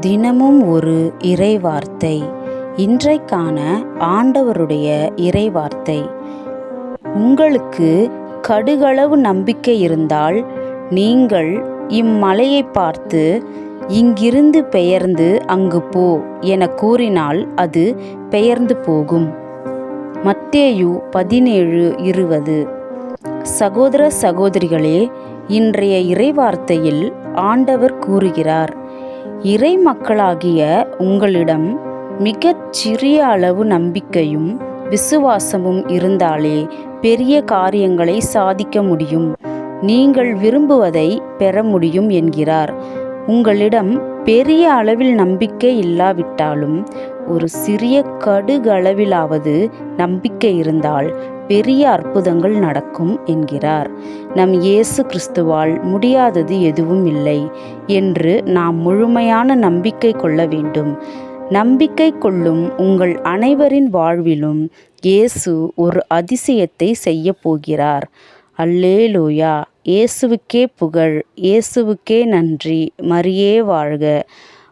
தினமும் ஒரு இறைவார்த்தை. இன்றைக்கான ஆண்டவருடைய இறைவார்த்தை. உங்களுக்கு கடுகளவு நம்பிக்கை இருந்தால் நீங்கள் இம்மலையை பார்த்து இங்கிருந்து பெயர்ந்து அங்கு போ என கூறினால் அது பெயர்ந்து போகும். மத்தேயு பதினேழு இருபது. சகோதர சகோதரிகளே இன்றைய இறைவார்த்தையில் ஆண்டவர் கூறுகிறார் இறை மக்களாகிய உங்களிடம் மிகச் சிறிய அளவு நம்பிக்கையும் விசுவாசமும் இருந்தாலே பெரிய காரியங்களை சாதிக்க முடியும். நீங்கள் விரும்புவதை பெற முடியும் என்கிறார். உங்களிடம் பெரிய அளவில் நம்பிக்கை இல்லாவிட்டாலும் ஒரு சிறிய கடுகளவிலாவது நம்பிக்கை இருந்தால் பெரிய அற்புதங்கள் நடக்கும் என்கிறார். நம் இயேசு கிறிஸ்துவால் முடியாதது எதுவும் இல்லை என்று நாம் முழுமையான நம்பிக்கை கொள்ள வேண்டும். நம்பிக்கை கொள்ளும் உங்கள் அனைவரின் வாழ்விலும் இயேசு ஒரு அதிசயத்தை செய்ய போகிறார். அல்லேலூயா. இயேசுவுக்கே புகழ் இயேசுவுக்கே நன்றி. மரியே வாழ்க.